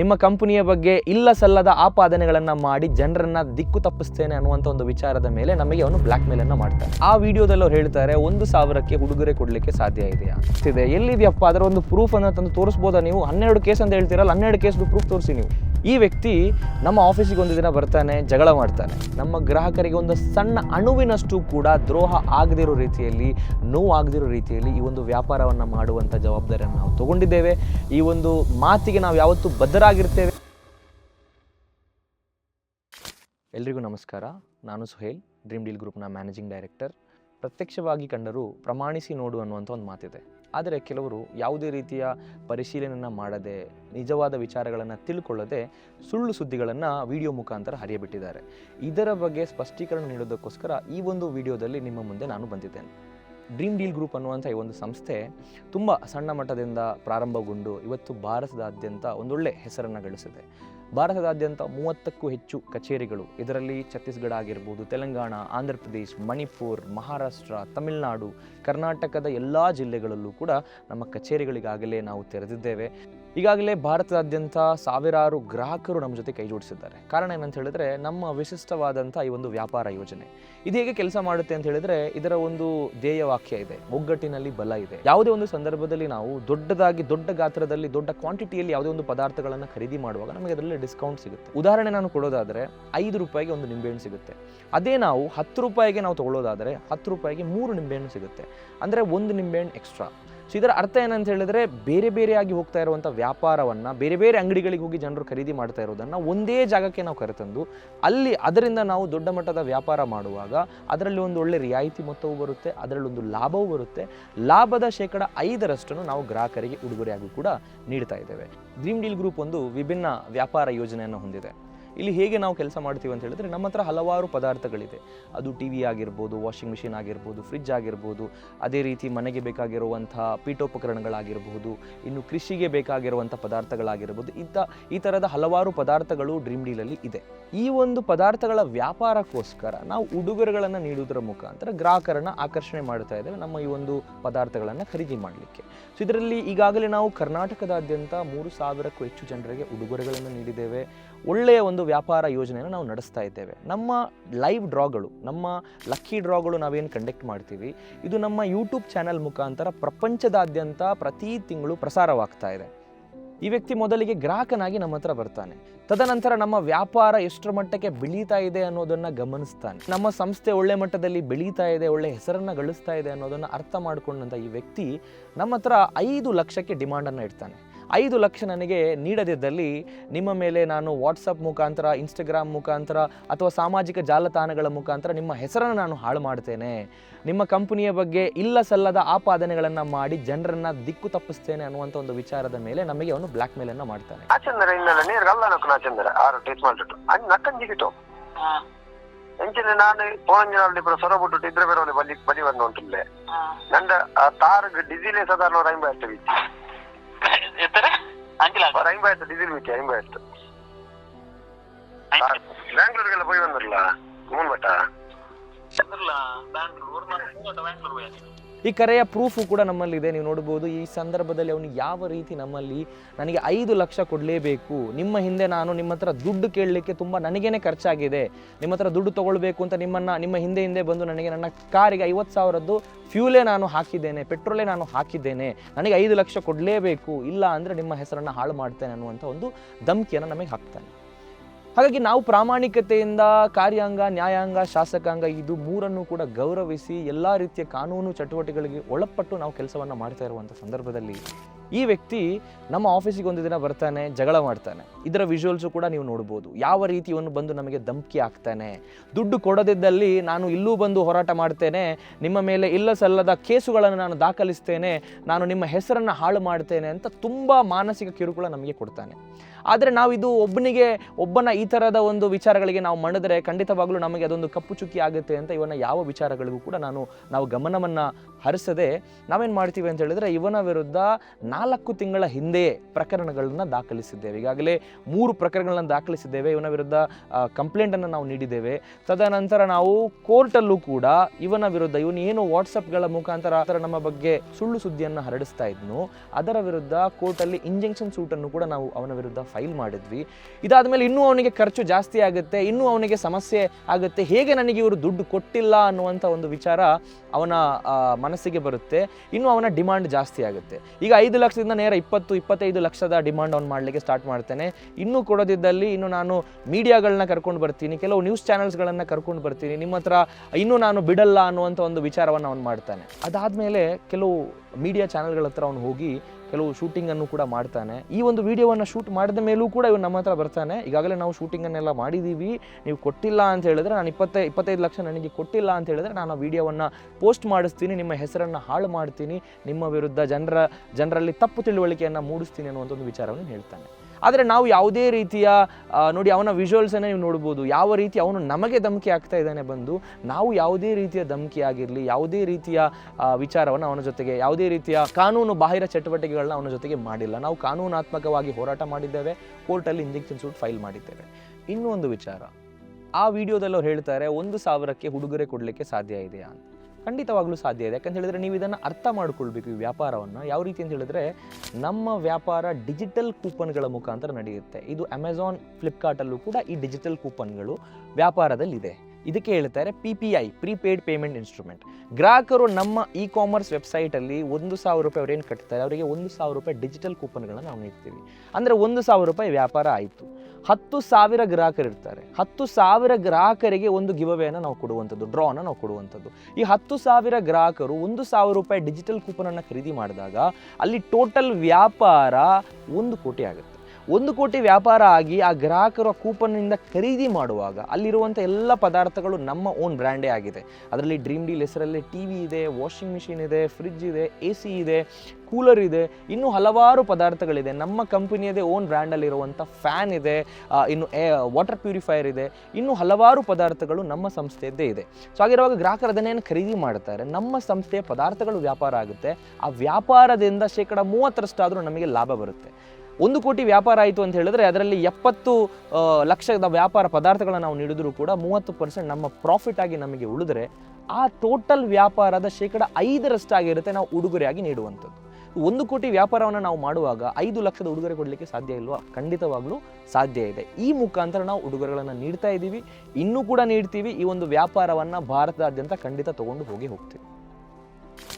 ನಿಮ್ಮ ಕಂಪನಿಯ ಬಗ್ಗೆ ಇಲ್ಲ ಸಲ್ಲದ ಆಪಾದನೆಗಳನ್ನು ಮಾಡಿ ಜನರನ್ನು ದಿಕ್ಕು ತಪ್ಪಿಸ್ತೇನೆ ಅನ್ನುವಂಥ ಒಂದು ವಿಚಾರದ ಮೇಲೆ ನಮಗೆ ಅವನು ಬ್ಲ್ಯಾಕ್ ಮೇಲನ್ನು ಮಾಡ್ತಾನೆ. ಆ ವಿಡಿಯೋದಲ್ಲಿ ಅವ್ರು ಹೇಳ್ತಾರೆ, ಒಂದು ಸಾವಿರಕ್ಕೆ ಉಡುಗೊರೆ ಕೊಡಲಿಕ್ಕೆ ಸಾಧ್ಯ ಇದೆಯಾ ಇದೆ ಎಲ್ಲಿದೆಯಪ್ಪ? ಅದರ ಒಂದು ಪ್ರೂಫ್ ಅನ್ನು ತಂದು ತೋರಿಸ್ಬೋದಾ ನೀವು? ಹನ್ನೆರಡು ಕೇಸ್ ಅಂತ ಹೇಳ್ತೀರಲ್ಲ, ಹನ್ನೆರಡು ಕೇಸ್ದು ಪ್ರೂಫ್ ತೋರಿಸಿ ನೀವು. ಈ ವ್ಯಕ್ತಿ ನಮ್ಮ ಆಫೀಸಿಗೆ ಒಂದು ದಿನ ಬರ್ತಾನೆ, ಜಗಳ ಮಾಡ್ತಾನೆ. ನಮ್ಮ ಗ್ರಾಹಕರಿಗೆ ಒಂದು ಸಣ್ಣ ಅಣುವಿನಷ್ಟು ಕೂಡ ದ್ರೋಹ ಆಗದಿರೋ ರೀತಿಯಲ್ಲಿ ನೋವು ಆಗದಿರೋ ರೀತಿಯಲ್ಲಿ ಈ ಒಂದು ವ್ಯಾಪಾರವನ್ನು ಮಾಡುವಂಥ ಜವಾಬ್ದಾರಿಯನ್ನು ನಾವು ತಗೊಂಡಿದ್ದೇವೆ. ಈ ಒಂದು ಮಾತಿಗೆ ನಾವು ಯಾವತ್ತೂ ಬದ್ಧರಾಗಿರ್ತೇವೆ ಎಲ್ರಿಗೂ ನಮಸ್ಕಾರ. ನಾನು ಸುಹೇಲ್ ಡ್ರೀಮ್ ಡೀಲ್ ಗ್ರೂಪ್ನ ಮ್ಯಾನೇಜಿಂಗ್ ಡೈರೆಕ್ಟರ್ ಪ್ರತ್ಯಕ್ಷವಾಗಿ ಕಂಡರೂ ಪ್ರಮಾಣಿಸಿ ನೋಡು ಅನ್ನುವಂಥ ಒಂದು ಮಾತಿದೆ. ಆದರೆ ಕೆಲವರು ಯಾವುದೇ ರೀತಿಯ ಪರಿಶೀಲನೆಯನ್ನು ಮಾಡದೆ, ನಿಜವಾದ ವಿಚಾರಗಳನ್ನು ತಿಳ್ಕೊಳ್ಳದೆ ಸುಳ್ಳು ಸುದ್ದಿಗಳನ್ನು ವಿಡಿಯೋ ಮುಖಾಂತರ ಹರಿಯಬಿಟ್ಟಿದ್ದಾರೆ. ಇದರ ಬಗ್ಗೆ ಸ್ಪಷ್ಟೀಕರಣ ನೀಡೋದಕ್ಕೋಸ್ಕರ ಈ ಒಂದು ವಿಡಿಯೋದಲ್ಲಿ ನಿಮ್ಮ ಮುಂದೆ ನಾನು ಬಂದಿದ್ದೇನೆ. ಡ್ರೀಮ್ ಡೀಲ್ ಗ್ರೂಪ್ ಅನ್ನುವಂಥ ಈ ಒಂದು ಸಂಸ್ಥೆ ತುಂಬ ಸಣ್ಣ ಮಟ್ಟದಿಂದ ಪ್ರಾರಂಭಗೊಂಡು ಇವತ್ತು ಭಾರತದಾದ್ಯಂತ ಒಂದೊಳ್ಳೆ ಹೆಸರನ್ನು ಗಳಿಸಿದೆ. ಭಾರತದಾದ್ಯಂತ ಮೂವತ್ತಕ್ಕೂ ಹೆಚ್ಚು ಕಚೇರಿಗಳು. ಇದರಲ್ಲಿ ಛತ್ತೀಸ್ಗಢ ಆಗಿರ್ಬೋದು, ತೆಲಂಗಾಣ ಆಂಧ್ರ ಪ್ರದೇಶ್ ಮಣಿಪುರ್, ಮಹಾರಾಷ್ಟ್ರ, ತಮಿಳುನಾಡು, ಕರ್ನಾಟಕದ ಎಲ್ಲ ಜಿಲ್ಲೆಗಳಲ್ಲೂ ಕೂಡ ನಮ್ಮ ಕಚೇರಿಗಳಿಗಾಗಲೇ ನಾವು ತೆರೆದಿದ್ದೇವೆ. ಈಗಾಗಲೇ ಭಾರತದಾದ್ಯಂತ ಸಾವಿರಾರು ಗ್ರಾಹಕರು ನಮ್ಮ ಜೊತೆ ಕೈ ಜೋಡಿಸಿದ್ದಾರೆ ಕಾರಣ ಏನಂತ ಹೇಳಿದ್ರೆ, ನಮ್ಮ ವಿಶಿಷ್ಟವಾದಂಥ ಈ ಒಂದು ವ್ಯಾಪಾರ ಯೋಜನೆ. ಇದು ಹೇಗೆ ಕೆಲಸ ಮಾಡುತ್ತೆ ಅಂತ ಹೇಳಿದ್ರೆ, ಇದರ ಒಂದು ಧ್ಯೇಯ ವಾಕ್ಯ ಇದೆ. ಒಗ್ಗಟ್ಟಿನಲ್ಲಿ ಬಲ ಇದೆ. ಯಾವುದೇ ಒಂದು ಸಂದರ್ಭದಲ್ಲಿ ನಾವು ದೊಡ್ಡದಾಗಿ, ದೊಡ್ಡ ಗಾತ್ರದಲ್ಲಿ, ದೊಡ್ಡ ಕ್ವಾಂಟಿಟಿಯಲ್ಲಿ ಯಾವುದೇ ಒಂದು ಪದಾರ್ಥಗಳನ್ನು ಖರೀದಿ ಮಾಡುವಾಗ ನಮಗೆ ಅದರಲ್ಲಿ ಡಿಸ್ಕೌಂಟ್ ಸಿಗುತ್ತೆ. ಉದಾಹರಣೆ ನಾನು ಕೊಡೋದಾದ್ರೆ ಐದು ರೂಪಾಯಿಗೆ ಒಂದು ನಿಂಬೆಹಣ್ಣು ಸಿಗುತ್ತೆ. ಅದೇ ನಾವು ಹತ್ತು ರೂಪಾಯಿಗೆ ನಾವು ತಗೊಳ್ಳೋದಾದ್ರೆ ಹತ್ತು ರೂಪಾಯಿಗೆ ಮೂರು ನಿಂಬೆಹಣ್ಣು ಸಿಗುತ್ತೆ. ಅಂದರೆ ಒಂದು ನಿಂಬೆಹಣ್ಣು ಎಕ್ಸ್ಟ್ರಾ ಸೊ ಇದರ ಅರ್ಥ ಏನಂತ ಹೇಳಿದ್ರೆ ಬೇರೆ ಬೇರೆಯಾಗಿ ಹೋಗ್ತಾ ಇರುವಂಥ ವ್ಯಾಪಾರವನ್ನು, ಬೇರೆ ಬೇರೆ ಅಂಗಡಿಗಳಿಗೆ ಹೋಗಿ ಜನರು ಖರೀದಿ ಮಾಡ್ತಾ ಇರೋದನ್ನು ಒಂದೇ ಜಾಗಕ್ಕೆ ನಾವು ಕರೆತಂದು, ಅಲ್ಲಿ ಅದರಿಂದ ನಾವು ದೊಡ್ಡ ಮಟ್ಟದ ವ್ಯಾಪಾರ ಮಾಡುವಾಗ ಅದರಲ್ಲಿ ಒಂದು ಒಳ್ಳೆ ರಿಯಾಯಿತಿ ಮೊತ್ತವೂ ಬರುತ್ತೆ, ಅದರಲ್ಲಿ ಒಂದು ಲಾಭವೂ ಬರುತ್ತೆ. ಲಾಭದ ಶೇಕಡ ಐದರಷ್ಟನ್ನು ನಾವು ಗ್ರಾಹಕರಿಗೆ ಉಡುಗೊರೆಯಾಗಿ ಕೂಡ ನೀಡ್ತಾ ಇದ್ದೇವೆ. ಡ್ರೀಮ್ ಡೀಲ್ ಗ್ರೂಪ್ ಒಂದು ವಿಭಿನ್ನ ವ್ಯಾಪಾರ ಯೋಜನೆಯನ್ನು ಹೊಂದಿದೆ. ಇಲ್ಲಿ ಹೇಗೆ ನಾವು ಕೆಲಸ ಮಾಡ್ತೀವಿ ಅಂತ ಹೇಳಿದ್ರೆ ನಮ್ಮ ಹತ್ರ ಹಲವಾರು ಪದಾರ್ಥಗಳಿದೆ. ಅದು ಟಿ ವಿ ಆಗಿರ್ಬೋದು ವಾಷಿಂಗ್ ಮಿಷಿನ್ ಆಗಿರ್ಬೋದು ಫ್ರಿಜ್ ಆಗಿರ್ಬೋದು, ಅದೇ ರೀತಿ ಮನೆಗೆ ಬೇಕಾಗಿರುವಂಥ ಪೀಠೋಪಕರಣಗಳಾಗಿರ್ಬೋದು, ಇನ್ನು ಕೃಷಿಗೆ ಬೇಕಾಗಿರುವಂಥ ಪದಾರ್ಥಗಳಾಗಿರ್ಬೋದು, ಇಂಥ ಈ ಥರದ ಹಲವಾರು ಪದಾರ್ಥಗಳು ಡ್ರೀಮ್ ಡೀಲಲ್ಲಿ ಇದೆ. ಈ ಒಂದು ಪದಾರ್ಥಗಳ ವ್ಯಾಪಾರಕ್ಕೋಸ್ಕರ ನಾವು ಉಡುಗೊರೆಗಳನ್ನು ನೀಡುವುದರ ಮುಖಾಂತರ ಗ್ರಾಹಕರನ್ನ ಆಕರ್ಷಣೆ ಮಾಡ್ತಾ ಇದ್ದೇವೆ ನಮ್ಮ ಈ ಒಂದು ಪದಾರ್ಥಗಳನ್ನು ಖರೀದಿ ಮಾಡಲಿಕ್ಕೆ. ಸೊ ಇದರಲ್ಲಿ ಈಗಾಗಲೇ ನಾವು ಕರ್ನಾಟಕದಾದ್ಯಂತ ಮೂರು ಸಾವಿರಕ್ಕೂ ಹೆಚ್ಚು ಜನರಿಗೆ ಉಡುಗೊರೆಗಳನ್ನು ನೀಡಿದ್ದೇವೆ. ಒಳ್ಳೆಯ ಒಂದು ವ್ಯಾಪಾರ ಯೋಜನೆಯನ್ನು ನಾವು ನಡೆಸ್ತಾ ಇದ್ದೇವೆ. ನಮ್ಮ ಲೈವ್ ಡ್ರಾಗಳು ನಮ್ಮ ಲಕ್ಕಿ ಡ್ರಾಗಳು ನಾವೇನು ಕಂಡಕ್ಟ್ ಮಾಡ್ತೀವಿ, ಇದು ನಮ್ಮ ಯೂಟ್ಯೂಬ್ ಚಾನೆಲ್ ಮುಖಾಂತರ ಪ್ರಪಂಚದಾದ್ಯಂತ ಪ್ರತಿ ತಿಂಗಳು ಪ್ರಸಾರವಾಗ್ತಾ ಇದೆ. ಈ ವ್ಯಕ್ತಿ ಮೊದಲಿಗೆ ಗ್ರಾಹಕನಾಗಿ ನಮ್ಮ ಹತ್ರ ಬರ್ತಾನೆ. ತದನಂತರ ನಮ್ಮ ವ್ಯಾಪಾರ ಎಷ್ಟರ ಮಟ್ಟಕ್ಕೆ ಬೆಳೀತಾ ಇದೆ ಅನ್ನೋದನ್ನು ಗಮನಿಸ್ತಾನೆ. ನಮ್ಮ ಸಂಸ್ಥೆ ಒಳ್ಳೆ ಮಟ್ಟದಲ್ಲಿ ಬೆಳೀತಾ ಇದೆ, ಒಳ್ಳೆ ಹೆಸರನ್ನು ಗಳಿಸ್ತಾ ಇದೆ ಅನ್ನೋದನ್ನು ಅರ್ಥ ಮಾಡಿಕೊಂಡಂಥ ಈ ವ್ಯಕ್ತಿ ನಮ್ಮ ಹತ್ರ ಐದು ಲಕ್ಷಕ್ಕೆ ಡಿಮಾಂಡನ್ನು ಇಡ್ತಾನೆ. ಐದು ಲಕ್ಷ ನನಗೆ ನೀಡದಿದ್ದಲ್ಲಿ ನಿಮ್ಮ ಮೇಲೆ ನಾನು ವಾಟ್ಸಪ್ ಮುಖಾಂತರ ಇನ್ಸ್ಟಾಗ್ರಾಮ್ ಮುಖಾಂತರ ಅಥವಾ ಸಾಮಾಜಿಕ ಜಾಲತಾಣಗಳ ಮುಖಾಂತರ ನಿಮ್ಮ ಹೆಸರನ್ನು ನಾನು ಹಾಳು ಮಾಡ್ತೇನೆ. ನಿಮ್ಮ ಕಂಪನಿಯ ಬಗ್ಗೆ ಇಲ್ಲ ಸಲ್ಲದ ಆಪಾದನೆಗಳನ್ನು ಮಾಡಿ ಜನರನ್ನ ದಿಕ್ಕು ತಪ್ಪಿಸ್ತೇನೆ ಅನ್ನುವಂಥ ಒಂದು ವಿಚಾರದ ಮೇಲೆ ನಮಗೆ ಅವನು ಬ್ಲ್ಯಾಕ್ ಅನ್ನು ಮಾಡ್ತಾನೆ ನೀರು ನಕ್ಕು ಆರು ಎಂಚಿನ ನಾನು ಪೋಂಜಿನಲ್ಲಿ ಪುರ ಸೊರ ಬಿಟ್ಟು ಇದ್ರೆ ಬೇರೆ ಬಲಿ ಬಲಿ ಬಂದು ಉಂಟುಲ್ಲೆ ನಂದ ಆ ತಾರ್ಗ್ ಡಿಸಿಲೇ ಸಾಧಾರಣ ನೋಡಿ എത്ര അഞ്ച് ലാക്ക് ഒരു അമ്പതായിരത്തി ഡീസൽ വിറ്റ് അമ്പതായിരത്തി ബാംഗ്ലൂർക്കെല്ലാം പോയി വന്നിട്ടില്ല മൂന്ന് വട്ടാ ബാംഗ്ലൂർ ഒരു മാസം ബാംഗ്ലൂർ പോയാ ಈ ಕರೆಯ ಪ್ರೂಫು ಕೂಡ ನಮ್ಮಲ್ಲಿದೆ ನೀವು ನೋಡ್ಬೋದು, ಈ ಸಂದರ್ಭದಲ್ಲಿ ಅವನು ಯಾವ ರೀತಿ ನಮ್ಮಲ್ಲಿ ನನಗೆ ಐದು ಲಕ್ಷ ಕೊಡಲೇಬೇಕು. ನಿಮ್ಮ ಹಿಂದೆ ನಾನು ನಿಮ್ಮ ಹತ್ರ ದುಡ್ಡು ಕೇಳಲಿಕ್ಕೆ ತುಂಬ ನನಗೇನೆ ಖರ್ಚಾಗಿದೆ. ನಿಮ್ಮ ಹತ್ರ ದುಡ್ಡು ತೊಗೊಳ್ಬೇಕು ಅಂತ ನಿಮ್ಮನ್ನು, ನಿಮ್ಮ ಹಿಂದೆ ಹಿಂದೆ ಬಂದು ನನಗೆ ನನ್ನ ಕಾರಿಗೆ ಐವತ್ತು ಸಾವಿರದ್ದು ಫ್ಯೂಲೇ ನಾನು ಹಾಕಿದ್ದೇನೆ ಪೆಟ್ರೋಲೇ ನಾನು ಹಾಕಿದ್ದೇನೆ. ನನಗೆ ಐದು ಲಕ್ಷ ಕೊಡಲೇಬೇಕು. ಇಲ್ಲ ಅಂದರೆ ನಿಮ್ಮ ಹೆಸರನ್ನು ಹಾಳು ಮಾಡ್ತೇನೆ ಅನ್ನುವಂಥ ಒಂದು ಧಮಕಿಯನ್ನು ನಮಗೆ ಹಾಕ್ತಾನೆ. ಹಾಗಾಗಿ ನಾವು ಪ್ರಾಮಾಣಿಕತೆಯಿಂದ ಕಾರ್ಯಾಂಗ, ನ್ಯಾಯಾಂಗ, ಶಾಸಕಾಂಗ ಇದು ಮೂರನ್ನು ಕೂಡ ಗೌರವಿಸಿ ಎಲ್ಲ ರೀತಿಯ ಕಾನೂನು ಚಟುವಟಿಕೆಗಳಿಗೆ ಒಳಪಟ್ಟು ನಾವು ಕೆಲಸವನ್ನು ಮಾಡ್ತಾ ಇರುವಂಥ ಸಂದರ್ಭದಲ್ಲಿ ಈ ವ್ಯಕ್ತಿ ನಮ್ಮ ಆಫೀಸಿಗೆ ಒಂದು ದಿನ ಬರ್ತಾನೆ, ಜಗಳ ಮಾಡ್ತಾನೆ. ಇದರ ವಿಜುವಲ್ಸು ಕೂಡ ನೀವು ನೋಡ್ಬೋದು. ಯಾವ ರೀತಿ ಇವನು ಬಂದು ನಮಗೆ ಧಮಕಿ ಹಾಕ್ತಾನೆ? ದುಡ್ಡು ಕೊಡದಿದ್ದಲ್ಲಿ ನಾನು ಇಲ್ಲೂ ಬಂದು ಹೋರಾಟ ಮಾಡ್ತೇನೆ, ನಿಮ್ಮ ಮೇಲೆ ಇಲ್ಲ ಸಲ್ಲದ ಕೇಸುಗಳನ್ನು ನಾನು ದಾಖಲಿಸ್ತೇನೆ, ನಾನು ನಿಮ್ಮ ಹೆಸರನ್ನು ಹಾಳು ಮಾಡ್ತೇನೆ ಅಂತ ತುಂಬ ಮಾನಸಿಕ ಕಿರುಕುಳ ನಮಗೆ ಕೊಡ್ತಾನೆ. ಆದರೆ ನಾವು ಇದು ಒಬ್ಬನಿಗೆ, ಒಬ್ಬನ ಈ ಥರದ ಒಂದು ವಿಚಾರಗಳಿಗೆ ನಾವು ಮಣಿದ್ರೆ ಖಂಡಿತವಾಗಲೂ ನಮಗೆ ಅದೊಂದು ಕಪ್ಪು ಚುಕ್ಕಿ ಆಗುತ್ತೆ ಅಂತ ಇವನ ಯಾವ ವಿಚಾರಗಳಿಗೂ ಕೂಡ ನಾನು, ನಾವು ಗಮನವನ್ನು ಹರಿಸದೆ ನಾವೇನು ಮಾಡ್ತೀವಿ ಅಂತ ಹೇಳಿದ್ರೆ ಇವನ ವಿರುದ್ಧ ನಾಲ್ಕು ತಿಂಗಳ ಹಿಂದೆಯೇ ಪ್ರಕರಣಗಳನ್ನು ದಾಖಲಿಸಿದ್ದೇವೆ. ಈಗಾಗಲೇ ಮೂರು ಪ್ರಕರಣಗಳನ್ನು ದಾಖಲಿಸಿದ್ದೇವೆ. ಇವನ ವಿರುದ್ಧ ಕಂಪ್ಲೇಂಟನ್ನು ನಾವು ನೀಡಿದ್ದೇವೆ. ತದನಂತರ ನಾವು ಕೋರ್ಟಲ್ಲೂ ಕೂಡ ಇವನ ವಿರುದ್ಧ ಇವನು ಏನು ವಾಟ್ಸಪ್ಗಳ ಮುಖಾಂತರ ಆ ನಮ್ಮ ಬಗ್ಗೆ ಸುಳ್ಳು ಸುದ್ದಿಯನ್ನು ಹರಡಿಸ್ತಾ ಇದ್ನು, ಅದರ ವಿರುದ್ಧ ಕೋರ್ಟಲ್ಲಿ ಇಂಜೆಕ್ಷನ್ ಸೂಟನ್ನು ಕೂಡ ನಾವು ಅವನ ವಿರುದ್ಧ ಫೈಲ್ ಮಾಡಿದ್ವಿ. ಇದಾದ ಮೇಲೆ ಇನ್ನೂ ಅವನಿಗೆ ಖರ್ಚು ಜಾಸ್ತಿ ಆಗುತ್ತೆ, ಇನ್ನೂ ಅವನಿಗೆ ಸಮಸ್ಯೆ ಆಗುತ್ತೆ, ಹೇಗೆ ನನಗೆ ಇವರು ದುಡ್ಡು ಕೊಟ್ಟಿಲ್ಲ ಅನ್ನುವಂಥ ಒಂದು ವಿಚಾರ ಅವನ ಮನಸ್ಸಿಗೆ ಬರುತ್ತೆ, ಇನ್ನು ಅವನ ಡಿಮಾಂಡ್ ಜಾಸ್ತಿ ಆಗುತ್ತೆ. ಈಗ ಐದು ಲಕ್ಷದಿಂದ ನೇರ ಇಪ್ಪತ್ತು, ಇಪ್ಪತ್ತೈದು ಲಕ್ಷದ ಡಿಮಾಂಡ್ ಅವ್ನು ಮಾಡಲಿಕ್ಕೆ ಸ್ಟಾರ್ಟ್ ಮಾಡ್ತೇನೆ. ಇನ್ನೂ ಕೊಡೋದಿದ್ದಲ್ಲಿ ಇನ್ನು ನಾನು ಮೀಡಿಯಾಗಳನ್ನ ಕರ್ಕೊಂಡು ಬರ್ತೀನಿ, ಕೆಲವು ನ್ಯೂಸ್ ಚಾನೆಲ್ಸ್ಗಳನ್ನು ಕರ್ಕೊಂಡು ಬರ್ತೀನಿ, ನಿಮ್ಮ ಹತ್ರ ಇನ್ನೂ ನಾನು ಬಿಡಲ್ಲ ಅನ್ನುವಂಥ ಒಂದು ವಿಚಾರವನ್ನು ಅವ್ನು ಮಾಡ್ತಾನೆ. ಅದಾದಮೇಲೆ ಕೆಲವು ಮೀಡಿಯಾ ಚಾನೆಲ್ಗಳ ಹತ್ರ ಅವನು ಹೋಗಿ ಕೆಲವು ಶೂಟಿಂಗನ್ನು ಕೂಡ ಮಾಡ್ತಾನೆ. ಈ ಒಂದು ವಿಡಿಯೋವನ್ನು ಶೂಟ್ ಮಾಡಿದ ಮೇಲೂ ಕೂಡ ಇವನು ನಮ್ಮ ಹತ್ರ ಬರ್ತಾನೆ. ಈಗಾಗಲೇ ನಾವು ಶೂಟಿಂಗನ್ನೆಲ್ಲ ಮಾಡಿದ್ದೀವಿ ನೀವು ಕೊಟ್ಟಿಲ್ಲ ಅಂತ ಹೇಳಿದ್ರೆ ನಾನು ಇಪ್ಪತ್ತೈ, ಇಪ್ಪತ್ತೈದು ಲಕ್ಷ ನನಗೆ ಕೊಟ್ಟಿಲ್ಲ ಅಂತ ಹೇಳಿದ್ರೆ ನಾನು ಆ ವಿಡಿಯೋವನ್ನು ಪೋಸ್ಟ್ ಮಾಡಿಸ್ತೀನಿ. ನಿಮ್ಮ ಹೆಸರನ್ನು ಹಾಳು ಮಾಡ್ತೀನಿ. ನಿಮ್ಮ ವಿರುದ್ಧ ಜನರ, ಜನರಲ್ಲಿ ತಪ್ಪು ತಿಳುವಳಿಕೆಯನ್ನು ಮೂಡಿಸ್ತೀನಿ ಅನ್ನುವಂಥ ಒಂದು ವಿಚಾರವನ್ನು ಹೇಳ್ತಾನೆ. ಆದರೆ ನಾವು ಯಾವುದೇ ರೀತಿಯ ನೋಡಿ ಅವನ ವಿಜುವಲ್ಸನ್ನು ನೀವು ನೋಡ್ಬೋದು. ಯಾವ ರೀತಿ ಅವನು ನಮಗೆ ಧಮಕಿ ಆಗ್ತಾ ಇದ್ದಾನೆ ಬಂದು, ನಾವು ಯಾವುದೇ ರೀತಿಯ ಧಮಕಿ ಆಗಿರಲಿ, ಯಾವುದೇ ರೀತಿಯ ವಿಚಾರವನ್ನು ಅವನ ಜೊತೆಗೆ, ಯಾವುದೇ ರೀತಿಯ ಕಾನೂನು ಬಾಹಿರ ಚಟುವಟಿಕೆಗಳನ್ನ ಅವನ ಜೊತೆಗೆ ಮಾಡಿಲ್ಲ. ನಾವು ಕಾನೂನಾತ್ಮಕವಾಗಿ ಹೋರಾಟ ಮಾಡಿದ್ದೇವೆ, ಕೋರ್ಟಲ್ಲಿ ಇಂಜೆಕ್ಷನ್ ಸೂಟ್ ಫೈಲ್ ಮಾಡಿದ್ದೇವೆ. ಇನ್ನೂ ಒಂದು ವಿಚಾರ. ಆ ವಿಡಿಯೋದಲ್ಲಿ ಅವ್ರು ಹೇಳ್ತಾರೆ, ಒಂದು ಸಾವಿರಕ್ಕೆ ಹುಡುಗರೆ ಕೊಡಲಿಕ್ಕೆ ಸಾಧ್ಯ ಇದೆಯಾ ಅಂತ. ಖಂಡಿತವಾಗ್ಲೂ ಸಾಧ್ಯ ಇದೆ. ಯಾಕಂತ ಹೇಳಿದ್ರೆ ನೀವು ಇದನ್ನು ಅರ್ಥ ಮಾಡ್ಕೊಳ್ಬೇಕು ಈ ವ್ಯಾಪಾರವನ್ನು. ಯಾವ ರೀತಿ ಅಂತ ಹೇಳಿದ್ರೆ ನಮ್ಮ ವ್ಯಾಪಾರ ಡಿಜಿಟಲ್ ಕೂಪನ್ಗಳ ಮುಖಾಂತರ ನಡೆಯುತ್ತೆ. ಇದು ಅಮೆಝಾನ್ ಫ್ಲಿಪ್ಕಾರ್ಟಲ್ಲೂ ಕೂಡ ಈ ಡಿಜಿಟಲ್ ಕೂಪನ್ಗಳು ವ್ಯಾಪಾರದಲ್ಲಿದೆ. ಇದಕ್ಕೆ ಹೇಳ್ತಾರೆ P P I prepaid payment instrument ಗ್ರಾಹಕರು ನಮ್ಮ ಇ ಕಾಮರ್ಸ್ ವೆಬ್ಸೈಟಲ್ಲಿ ಒಂದು ಸಾವಿರ ರೂಪಾಯಿ ಅವ್ರೇನು ಕಟ್ತಾರೆ? ಅವರಿಗೆ ಒಂದು ಸಾವಿರ ರೂಪಾಯಿ ಡಿಜಿಟಲ್ ಕೂಪನ್ಗಳನ್ನು ನಾವು ನೀಡ್ತೀವಿ. ಅಂದರೆ ಒಂದು ಸಾವಿರ ರೂಪಾಯಿ ವ್ಯಾಪಾರ ಆಯಿತು. ಹತ್ತು ಸಾವಿರ ಗ್ರಾಹಕರಿರ್ತಾರೆ ಹತ್ತು ಸಾವಿರ ಗ್ರಾಹಕರಿಗೆ ಒಂದು ಗಿವವೇನ ನಾವು ಕೊಡುವಂಥದ್ದು ಡ್ರಾನ ನಾವು ಕೊಡುವಂಥದ್ದು. ಈ ಹತ್ತು ಸಾವಿರ ಗ್ರಾಹಕರು ಒಂದು ಸಾವಿರ ರೂಪಾಯಿ ಡಿಜಿಟಲ್ ಕೂಪನನ್ನು ಖರೀದಿ ಮಾಡಿದಾಗ ಅಲ್ಲಿ ಟೋಟಲ್ ವ್ಯಾಪಾರ ಒಂದು ಕೋಟಿ ಆಗುತ್ತೆ. ಒಂದು ಕೋಟಿ ವ್ಯಾಪಾರ ಆಗಿ ಆ ಗ್ರಾಹಕರು ಆ ಕೂಪನ್ನಿಂದ ಖರೀದಿ ಮಾಡುವಾಗ ಅಲ್ಲಿರುವಂಥ ಎಲ್ಲ ಪದಾರ್ಥಗಳು ನಮ್ಮ ಓನ್ ಬ್ರ್ಯಾಂಡೇ ಆಗಿದೆ. ಅದರಲ್ಲಿ ಡ್ರೀಮ್ ಡೀಲ್ ಹೆಸರಲ್ಲಿ ಟಿ ವಿ ಇದೆ ವಾಷಿಂಗ್ ಮಿಷಿನ್ ಇದೆ ಫ್ರಿಜ್ ಇದೆ ಎ ಸಿ ಇದೆ ಕೂಲರ್ ಇದೆ. ಇನ್ನೂ ಹಲವಾರು ಪದಾರ್ಥಗಳಿದೆ. ನಮ್ಮ ಕಂಪನಿಯದೇ ಓನ್ ಬ್ರ್ಯಾಂಡಲ್ಲಿರುವಂಥ ಫ್ಯಾನ್ ಇದೆ ಇನ್ನು ಇನ್ನು ವಾಟರ್ ಪ್ಯೂರಿಫೈಯರ್ ಇದೆ. ಇನ್ನು ಹಲವಾರು ಪದಾರ್ಥಗಳು ನಮ್ಮ ಸಂಸ್ಥೆಯದ್ದೇ ಇದೆ. ಸೊ ಹಾಗಿರುವಾಗ ಗ್ರಾಹಕರು ಅದನ್ನೇನು ಖರೀದಿ ಮಾಡ್ತಾರೆ? ನಮ್ಮ ಸಂಸ್ಥೆಯ ಪದಾರ್ಥಗಳು ವ್ಯಾಪಾರ ಆಗುತ್ತೆ. ಆ ವ್ಯಾಪಾರದಿಂದ ಶೇಕಡ ಮೂವತ್ತರಷ್ಟಾದರೂ ನಮಗೆ ಲಾಭ ಬರುತ್ತೆ. ಒಂದು ಕೋಟಿ ವ್ಯಾಪಾರ ಆಯಿತು ಅಂತ ಹೇಳಿದ್ರೆ ಅದರಲ್ಲಿ ಎಪ್ಪತ್ತು ಲಕ್ಷದ ವ್ಯಾಪಾರ ಪದಾರ್ಥಗಳನ್ನು ನಾವು ನೀಡಿದರೂ ಕೂಡ ಮೂವತ್ತು ಪರ್ಸೆಂಟ್ ನಮ್ಮ ಪ್ರಾಫಿಟ್ ಆಗಿ ನಮಗೆ ಉಳಿದ್ರೆ ಆ ಟೋಟಲ್ ವ್ಯಾಪಾರದ ಶೇಕಡ ಐದರಷ್ಟಾಗಿರುತ್ತೆ ನಾವು ಉಡುಗೊರೆಯಾಗಿ ನೀಡುವಂಥದ್ದು. ಒಂದು ಕೋಟಿ ವ್ಯಾಪಾರವನ್ನು ನಾವು ಮಾಡುವಾಗ ಐದು ಲಕ್ಷದ ಉಡುಗೊರೆ ಕೊಡಲಿಕ್ಕೆ ಸಾಧ್ಯ ಇಲ್ವಾ? ಖಂಡಿತವಾಗ್ಲೂ ಸಾಧ್ಯ ಇದೆ. ಈ ಮುಖಾಂತರ ನಾವು ಉಡುಗೊರೆಗಳನ್ನು ನೀಡ್ತಾ ಇದ್ದೀವಿ. ಇನ್ನೂ ಕೂಡ ನೀಡ್ತೀವಿ. ಈ ಒಂದು ವ್ಯಾಪಾರವನ್ನು ಭಾರತದಾದ್ಯಂತ ಖಂಡಿತ ತಗೊಂಡು ಹೋಗಿ ಹೋಗ್ತೀವಿ.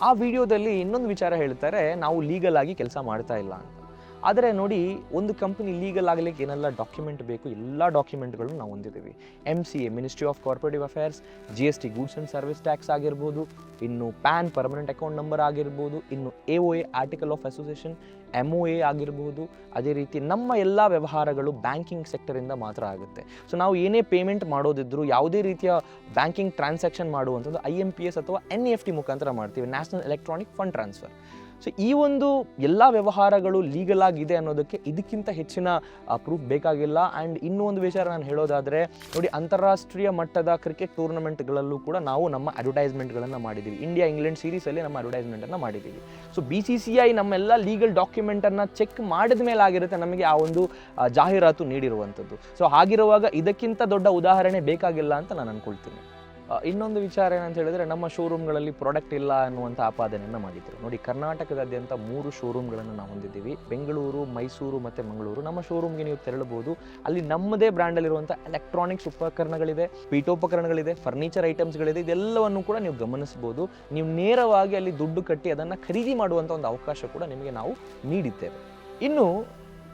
ಆ ವಿಡಿಯೋದಲ್ಲಿ ಇನ್ನೊಂದು ವಿಚಾರ ಹೇಳ್ತಾರೆ. ನಾವು ಲೀಗಲ್ ಆಗಿ ಕೆಲಸ ಮಾಡ್ತಾ ಇಲ್ಲ ಅಂತ. ಆದರೆ ನೋಡಿ, ಒಂದು ಕಂಪನಿ ಲೀಗಲ್ ಆಗಲಿಕ್ಕೆ ಏನೆಲ್ಲ ಡಾಕ್ಯುಮೆಂಟ್ ಬೇಕು, ಎಲ್ಲ ಡಾಕ್ಯುಮೆಂಟ್ಗಳನ್ನು ನಾವು ಹೊಂದಿದ್ದೀವಿ. M C A ministry of corporative affairs G S T goods and service tax ಆಗಿರ್ಬೋದು, ಇನ್ನು ಪ್ಯಾನ್ ಪರ್ಮನೆಂಟ್ ಅಕೌಂಟ್ ನಂಬರ್ ಆಗಿರ್ಬೋದು, ಇನ್ನು A O A article of association M O A ಆಗಿರ್ಬೋದು, ಅದೇ ರೀತಿ ನಮ್ಮ ಎಲ್ಲ ವ್ಯವಹಾರಗಳು ಬ್ಯಾಂಕಿಂಗ್ ಸೆಕ್ಟರಿಂದ ಮಾತ್ರ ಆಗುತ್ತೆ. ಸೊ ನಾವು ಏನೇ ಪೇಮೆಂಟ್ ಮಾಡೋದಿದ್ರು, ಯಾವುದೇ ರೀತಿಯ ಬ್ಯಾಂಕಿಂಗ್ ಟ್ರಾನ್ಸಾಕ್ಷನ್ ಮಾಡುವಂಥದ್ದು ಐ ಎಂ ಪಿ ಎಸ್ ಅಥವಾ ಎನ್ ಎಫ್ ಟಿ ಮುಖಾಂತರ ಮಾಡ್ತೀವಿ. National electronic fund transfer so ಈ ಒಂದು ಎಲ್ಲ ವ್ಯವಹಾರಗಳು ಲೀಗಲ್ ಆಗಿದೆ ಅನ್ನೋದಕ್ಕೆ ಇದಕ್ಕಿಂತ ಹೆಚ್ಚಿನ ಪ್ರೂಫ್ ಬೇಕಾಗಿಲ್ಲ. ಆ್ಯಂಡ್ ಇನ್ನೂ ಒಂದು ವಿಚಾರ ನಾನು ಹೇಳೋದಾದರೆ ನೋಡಿ ಅಂತಾರಾಷ್ಟ್ರೀಯ ಮಟ್ಟದ ಕ್ರಿಕೆಟ್ ಟೂರ್ನಮೆಂಟ್ಗಳಲ್ಲೂ ಕೂಡ ನಾವು ನಮ್ಮ ಅಡ್ವರ್ಟೈಸ್ಮೆಂಟ್ಗಳನ್ನು ಮಾಡಿದ್ದೀವಿ ಇಂಡಿಯಾ ಇಂಗ್ಲೆಂಡ್ ಸೀರೀಸಲ್ಲಿ ನಮ್ಮ ಅಡ್ವರ್ಟೈಸ್ಮೆಂಟನ್ನು ಮಾಡಿದ್ದೀವಿ so B C C I ನಮ್ಮೆಲ್ಲ ಲೀಗಲ್ ಡಾಕ್ಯುಮೆಂಟನ್ನು ಚೆಕ್ ಮಾಡಿದ ಮೇಲೆ ಆಗಿರುತ್ತೆ ನಮಗೆ ಆ ಒಂದು ಜಾಹೀರಾತು ನೀಡಿರುವಂಥದ್ದು. ಸೊ ಹಾಗಿರುವಾಗ ಇದಕ್ಕಿಂತ ದೊಡ್ಡ ಉದಾಹರಣೆ ಬೇಕಾಗಿಲ್ಲ ಅಂತ ನಾನು ಅನ್ಕೊಳ್ತೀನಿ. ಆ, ಇನ್ನೊಂದು ವಿಚಾರ ಏನಂತ ಹೇಳಿದ್ರೆ ನಮ್ಮ ಶೋರೂಮ್ಗಳಲ್ಲಿ ಪ್ರಾಡಕ್ಟ್ ಇಲ್ಲ ಅನ್ನುವಂಥ ಆಪಾದನೆಯನ್ನು ಮಾಡಿದ್ರು. ನೋಡಿ, ಕರ್ನಾಟಕದಾದ್ಯಂತ ಮೂರು ಶೋರೂಮ್ಗಳನ್ನು ನಾವು ಹೊಂದಿದ್ದೀವಿ. ಬೆಂಗಳೂರು, ಮೈಸೂರು ಮತ್ತು ಮಂಗಳೂರು. ನಮ್ಮ ಶೋರೂಮ್ಗೆ ನೀವು ತೆರಳಬಹುದು. ಅಲ್ಲಿ ನಮ್ಮದೇ ಬ್ರ್ಯಾಂಡಲ್ಲಿರುವಂಥ ಎಲೆಕ್ಟ್ರಾನಿಕ್ಸ್ ಉಪಕರಣಗಳಿದೆ, ಪೀಠೋಪಕರಣಗಳಿದೆ ಫರ್ನಿಚರ್ ಐಟಮ್ಸ್ಗಳಿದೆ ಇದೆಲ್ಲವನ್ನು ಕೂಡ ನೀವು ಗಮನಿಸಬಹುದು. ನೀವು ನೇರವಾಗಿ ಅಲ್ಲಿ ದುಡ್ಡು ಕಟ್ಟಿ ಅದನ್ನು ಖರೀದಿ ಮಾಡುವಂಥ ಒಂದು ಅವಕಾಶ ಕೂಡ ನಿಮಗೆ ನಾವು ನೀಡಿದ್ದೇವೆ. ಇನ್ನು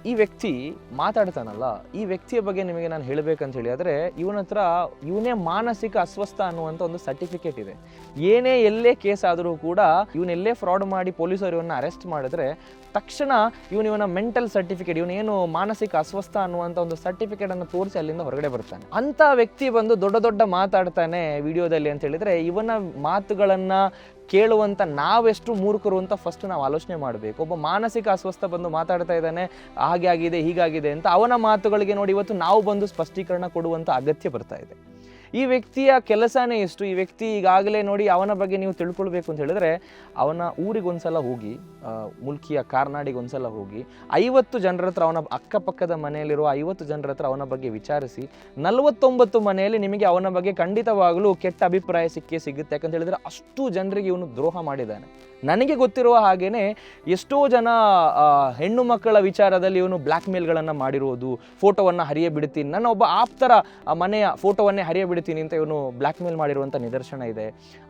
ಈ ವ್ಯಕ್ತಿ ಮಾತಾಡ್ತಾನಲ್ಲ, ಈ ವ್ಯಕ್ತಿಯ ಬಗ್ಗೆ ನಿಮಗೆ ನಾನು ಹೇಳಬೇಕಂತ ಹೇಳಿ, ಆದರೆ ಇವನ ಹತ್ರ ಇವನೇ ಮಾನಸಿಕ ಅಸ್ವಸ್ಥ ಅನ್ನುವಂಥ ಒಂದು ಸರ್ಟಿಫಿಕೇಟ್ ಇದೆ. ಏನೇ ಎಲ್ಲೇ ಕೇಸ್ ಆದರೂ ಕೂಡ ಇವನೆಲ್ಲೇ ಫ್ರಾಡ್ ಮಾಡಿ ಪೊಲೀಸರು ಇವನ್ನ ಅರೆಸ್ಟ್ ಮಾಡಿದ್ರೆ, ತಕ್ಷಣ ಇವನು ಇವನ ಮೆಂಟಲ್ ಸರ್ಟಿಫಿಕೇಟ್ ಇವನೇನು ಮಾನಸಿಕ ಅಸ್ವಸ್ಥ ಅನ್ನುವಂಥ ಒಂದು ಸರ್ಟಿಫಿಕೇಟ್ ಅನ್ನು ತೋರಿಸಿ ಅಲ್ಲಿಂದ ಹೊರಗಡೆ ಬರ್ತಾನೆ. ಅಂತ ವ್ಯಕ್ತಿ ಬಂದು ದೊಡ್ಡ ದೊಡ್ಡ ಮಾತಾಡ್ತಾನೆ ವಿಡಿಯೋದಲ್ಲಿ ಅಂತ ಹೇಳಿದ್ರೆ, ಇವನ ಮಾತುಗಳನ್ನ ಕೇಳುವಂಥ ನಾವೆಷ್ಟು ಮೂರ್ಖರು ಅಂತ ಫಸ್ಟ್ ನಾವು ಆಲೋಚನೆ ಮಾಡಬೇಕು. ಒಬ್ಬ ಮಾನಸಿಕ ಅಸ್ವಸ್ಥ ಬಂದು ಮಾತಾಡ್ತಾ ಇದ್ದಾನೆ, ಹಾಗೆ ಆಗಿದೆ ಹೀಗಾಗಿದೆ ಅಂತ ಅವನ ಮಾತುಗಳಿಗೆ ನೋಡಿ ಇವತ್ತು ನಾವು ಬಂದು ಸ್ಪಷ್ಟೀಕರಣ ಕೊಡುವಂಥ ಅಗತ್ಯ ಬರ್ತಾ ಇದೆ. ಈ ವ್ಯಕ್ತಿಯ ಕೆಲಸನೇ ಎಷ್ಟು? ಈ ವ್ಯಕ್ತಿ ಈಗಾಗಲೇ ನೋಡಿ ಅವನ ಬಗ್ಗೆ ನೀವು ತಿಳ್ಕೊಳ್ಬೇಕು ಅಂತ ಹೇಳಿದ್ರೆ, ಅವನ ಊರಿಗೆ ಒಂದ್ಸಲ ಹೋಗಿ ಮುಲ್ಕಿಯ ಕಾರ್ನಾಡಿಗೆ ಒಂದ್ಸಲ ಹೋಗಿ, ಐವತ್ತು ಜನರ ಹತ್ರ ಅವನ ಅಕ್ಕಪಕ್ಕದ ಮನೆಯಲ್ಲಿರುವ ಐವತ್ತು ಜನರ ಹತ್ರ ಅವನ ಬಗ್ಗೆ ವಿಚಾರಿಸಿ, ನಲವತ್ತೊಂಬತ್ತು ಮನೆಯಲ್ಲಿ ನಿಮಗೆ ಅವನ ಬಗ್ಗೆ ಖಂಡಿತವಾಗಲೂ ಕೆಟ್ಟ ಅಭಿಪ್ರಾಯ ಸಿಕ್ಕೇ ಸಿಗುತ್ತೆ. ಯಾಕಂತ ಹೇಳಿದ್ರೆ ಅಷ್ಟು ಜನರಿಗೆ ಇವನು ದ್ರೋಹ ಮಾಡಿದ್ದಾನೆ. ನನಗೆ ಗೊತ್ತಿರುವ ಹಾಗೇನೆ, ಎಷ್ಟೋ ಜನ ಹೆಣ್ಣು ಮಕ್ಕಳ ವಿಚಾರದಲ್ಲಿ ಇವನು ಬ್ಲ್ಯಾಕ್ ಮೇಲ್ಗಳನ್ನು ಮಾಡಿರುವುದು ಫೋಟೋವನ್ನು ಹರಿಯ ಬಿಡ್ತೀನಿ ನನ್ನ ಒಬ್ಬ ಆಪ್ತರ ಮನೆಯ ಫೋಟೋವನ್ನೇ ಹರಿಯ ಅಂತ ಇವನು ಬ್ಲ್ಯಾಕ್ ಮೇಲ್ ಮಾಡಿರುವಂಥ ನಿದರ್ಶನ ಇದೆ.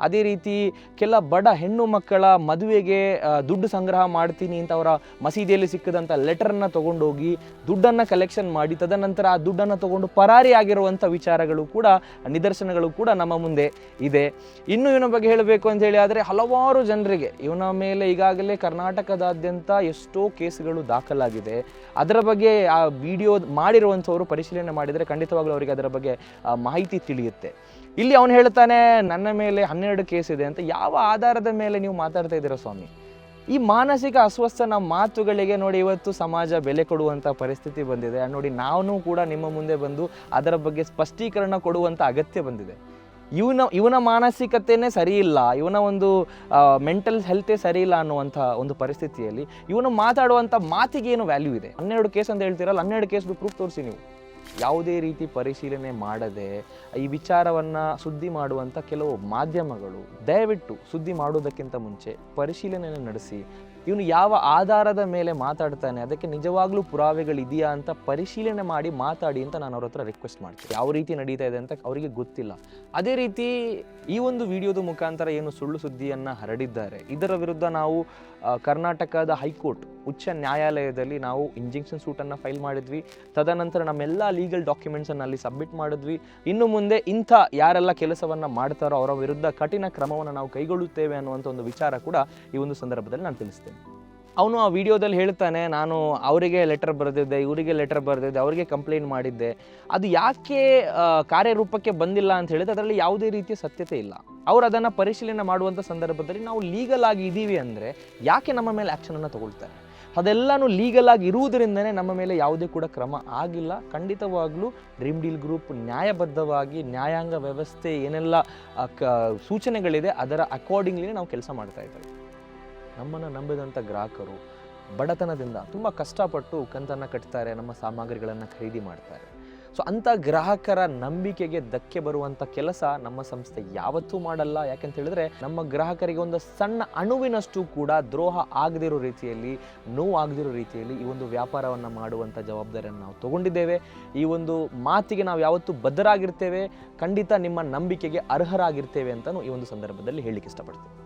ಅದೇ ರೀತಿ ಕೆಲ ಬಡ ಹೆಣ್ಣು ಮಕ್ಕಳ ಮದುವೆಗೆ ದುಡ್ಡು ಸಂಗ್ರಹ ಮಾಡ್ತೀನಿ ಅಂತ ಅವರ ಮಸೀದಿಯಲ್ಲಿ ಸಿಕ್ಕದಂಥ ಲೆಟರನ್ನು ತೊಗೊಂಡೋಗಿ ದುಡ್ಡನ್ನು ಕಲೆಕ್ಷನ್ ಮಾಡಿ, ತದನಂತರ ಆ ದುಡ್ಡನ್ನು ತಗೊಂಡು ಪರಾರಿ ಆಗಿರುವಂಥ ವಿಚಾರಗಳು ಕೂಡ, ನಿದರ್ಶನಗಳು ಕೂಡ ನಮ್ಮ ಮುಂದೆ ಇದೆ. ಇನ್ನು ಇವನ ಬಗ್ಗೆ ಹೇಳಬೇಕು ಅಂತ ಹೇಳಿ ಆದರೆ ಹಲವಾರು ಜನರಿಗೆ, ಇವನ ಮೇಲೆ ಈಗಾಗಲೇ ಕರ್ನಾಟಕದಾದ್ಯಂತ ಎಷ್ಟೋ ಕೇಸ್ಗಳು ದಾಖಲಾಗಿದೆ. ಅದರ ಬಗ್ಗೆ ಆ ವಿಡಿಯೋ ಮಾಡಿರುವಂಥವರು ಪರಿಶೀಲನೆ ಮಾಡಿದರೆ ಖಂಡಿತವಾಗ್ಲೂ ಅವರಿಗೆ ಅದರ ಬಗ್ಗೆ ಮಾಹಿತಿ ಮಾಹಿತಿ ತಿಳಿಯುತ್ತೆ ಇಲ್ಲಿ ಅವನು ಹೇಳ್ತಾನೆ, ನನ್ನ ಮೇಲೆ ಹನ್ನೆರಡು ಕೇಸ್ ಇದೆ ಅಂತ ಯಾವ ಆಧಾರದ ಮೇಲೆ ನೀವು ಮಾತಾಡ್ತಾ ಇದ್ದೀರಾ ಸ್ವಾಮಿ? ಈ ಮಾನಸಿಕ ಅಸ್ವಸ್ಥನ ಮಾತುಗಳಿಗೆ ನೋಡಿ ಇವತ್ತು ಸಮಾಜ ಬೆಲೆ ಕೊಡುವಂಥ ಪರಿಸ್ಥಿತಿ ಬಂದಿದೆ. ನೋಡಿ ನಾನು ಕೂಡ ನಿಮ್ಮ ಮುಂದೆ ಬಂದು ಅದರ ಬಗ್ಗೆ ಸ್ಪಷ್ಟೀಕರಣ ಕೊಡುವಂಥ ಅಗತ್ಯ ಬಂದಿದೆ. ಇವನ ಇವನ ಮಾನಸಿಕತೆನೇ ಸರಿ ಇಲ್ಲ, ಇವನ ಒಂದು ಮೆಂಟಲ್ ಹೆಲ್ತೇ ಸರಿ ಇಲ್ಲ ಅನ್ನುವಂಥ ಒಂದು ಪರಿಸ್ಥಿತಿಯಲ್ಲಿ ಇವನು ಮಾತಾಡುವಂಥ ಮಾತಿಗೆ ಏನು ವ್ಯಾಲ್ಯೂ ಇದೆ? ಹನ್ನೆರಡು ಕೇಸ್ ಅಂತ ಹೇಳ್ತೀರಲ್ಲ, ಹನ್ನೆರಡು ಕೇಸ್ದು ಪ್ರೂಫ್ ತೋರಿಸಿ ನೀವು. ಯಾವುದೇ ರೀತಿ ಪರಿಶೀಲನೆ ಮಾಡದೆ ಈ ವಿಚಾರವನ್ನು ಸುದ್ದಿ ಮಾಡುವಂಥ ಕೆಲವು ಮಾಧ್ಯಮಗಳು ದಯವಿಟ್ಟು ಸುದ್ದಿ ಮಾಡುವುದಕ್ಕಿಂತ ಮುಂಚೆ ಪರಿಶೀಲನೆಯನ್ನು ನಡೆಸಿ ಇವನು ಯಾವ ಆಧಾರದ ಮೇಲೆ ಮಾತಾಡ್ತಾನೆ, ಅದಕ್ಕೆ ನಿಜವಾಗ್ಲೂ ಪುರಾವೆಗಳಿದೆಯಾ ಅಂತ ಪರಿಶೀಲನೆ ಮಾಡಿ ಮಾತಾಡಿ ಅಂತ ನಾನು ಅವ್ರ ಹತ್ರ ರಿಕ್ವೆಸ್ಟ್ ಮಾಡ್ತೀನಿ. ಯಾವ ರೀತಿ ನಡೀತಾ ಇದೆ ಅಂತ ಅವರಿಗೆ ಗೊತ್ತಿಲ್ಲ. ಅದೇ ರೀತಿ ಈ ಒಂದು ವಿಡಿಯೋದ ಮುಖಾಂತರ ಏನು ಸುಳ್ಳು ಸುದ್ದಿಯನ್ನು ಹರಡಿದ್ದಾರೆ. ಇದರ ವಿರುದ್ಧ ನಾವು ಕರ್ನಾಟಕದ ಹೈಕೋರ್ಟ್, ಉಚ್ಚ ನ್ಯಾಯಾಲಯದಲ್ಲಿ ನಾವು ಇಂಜೆಕ್ಷನ್ ಸೂಟನ್ನು ಫೈಲ್ ಮಾಡಿದ್ವಿ. ತದನಂತರ ನಮ್ಮೆಲ್ಲ ಲೀಗಲ್ ಡಾಕ್ಯುಮೆಂಟ್ಸನ್ನು ಅಲ್ಲಿ ಸಬ್ಮಿಟ್ ಮಾಡಿದ್ವಿ. ಇನ್ನು ಮುಂದೆ ಇಂಥ ಯಾರೆಲ್ಲ ಕೆಲಸವನ್ನು ಮಾಡ್ತಾರೋ ಅವರ ವಿರುದ್ಧ ಕಠಿಣ ಕ್ರಮವನ್ನು ನಾವು ಕೈಗೊಳ್ಳುತ್ತೇವೆ ಅನ್ನುವಂಥ ಒಂದು ವಿಚಾರ ಕೂಡ ಈ ಒಂದು ಸಂದರ್ಭದಲ್ಲಿ ನಾನು ತಿಳಿಸ್ತೇನೆ. ಅವನು ಆ ವಿಡಿಯೋದಲ್ಲಿ ಹೇಳ್ತಾನೆ, ನಾನು ಅವರಿಗೆ ಲೆಟರ್ ಬರೆದಿದ್ದೆ, ಇವರಿಗೆ ಲೆಟರ್ ಬರೆದಿದ್ದೆ, ಅವರಿಗೆ ಕಂಪ್ಲೇಂಟ್ ಮಾಡಿದ್ದೆ. ಅದು ಯಾಕೆ ಕಾರ್ಯರೂಪಕ್ಕೆ ಬಂದಿಲ್ಲ ಅಂತ ಹೇಳಿದ್ರೆ ಅದರಲ್ಲಿ ಯಾವುದೇ ರೀತಿಯ ಸತ್ಯತೆ ಇಲ್ಲ. ಅವರು ಅದನ್ನು ಪರಿಶೀಲನೆ ಮಾಡುವಂಥ ಸಂದರ್ಭದಲ್ಲಿ ನಾವು ಲೀಗಲ್ ಆಗಿ ಇದ್ದೀವಿ ಅಂದರೆ ಯಾಕೆ ನಮ್ಮ ಮೇಲೆ ಆ್ಯಕ್ಷನನ್ನು ತಗೊಳ್ತಾರೆ? ಅದೆಲ್ಲನೂ ಲೀಗಲ್ ಆಗಿ ಇರುವುದರಿಂದನೇ ನಮ್ಮ ಮೇಲೆ ಯಾವುದೇ ಕೂಡ ಕ್ರಮ ಆಗಿಲ್ಲ. ಖಂಡಿತವಾಗ್ಲೂ ಡ್ರೀಮ್ ಡೀಲ್ ಗ್ರೂಪ್ ನ್ಯಾಯಬದ್ಧವಾಗಿ ನ್ಯಾಯಾಂಗ ವ್ಯವಸ್ಥೆ ಏನೆಲ್ಲ ಕ, ಸೂಚನೆಗಳಿದೆ ಅದರ ಅಕಾರ್ಡಿಂಗ್ಲಿ ನಾವು ಕೆಲಸ ಮಾಡ್ತಾ ಇದ್ದೇವೆ. ನಮ್ಮನ್ನು ನಂಬಿದಂಥ ಗ್ರಾಹಕರು ಬಡತನದಿಂದ ತುಂಬ ಕಷ್ಟಪಟ್ಟು ಕಂತನ್ನು ಕಟ್ತಾರೆ, ನಮ್ಮ ಸಾಮಗ್ರಿಗಳನ್ನು ಖರೀದಿ ಮಾಡ್ತಾರೆ. ಸೊ ಅಂಥ ಗ್ರಾಹಕರ ನಂಬಿಕೆಗೆ ಧಕ್ಕೆ ಬರುವಂಥ ಕೆಲಸ ನಮ್ಮ ಸಂಸ್ಥೆ ಯಾವತ್ತೂ ಮಾಡಲ್ಲ. ಯಾಕೆಂತ ಹೇಳಿದ್ರೆ ನಮ್ಮ ಗ್ರಾಹಕರಿಗೆ ಒಂದು ಸಣ್ಣ ಅಣುವಿನಷ್ಟು ಕೂಡ ದ್ರೋಹ ಆಗದಿರೋ ರೀತಿಯಲ್ಲಿ, ನೋವು ಆಗದಿರೋ ರೀತಿಯಲ್ಲಿ ಈ ಒಂದು ವ್ಯಾಪಾರವನ್ನು ಮಾಡುವಂಥ ಜವಾಬ್ದಾರಿಯನ್ನು ನಾವು ತಗೊಂಡಿದ್ದೇವೆ. ಈ ಒಂದು ಮಾತಿಗೆ ನಾವು ಯಾವತ್ತೂ ಬದ್ಧರಾಗಿರ್ತೇವೆ. ಖಂಡಿತ ನಿಮ್ಮ ನಂಬಿಕೆಗೆ ಅರ್ಹರಾಗಿರ್ತೇವೆ ಅಂತಲೂ ಈ ಒಂದು ಸಂದರ್ಭದಲ್ಲಿ ಹೇಳಲಿಕ್ಕೆ ಇಷ್ಟಪಡ್ತೇವೆ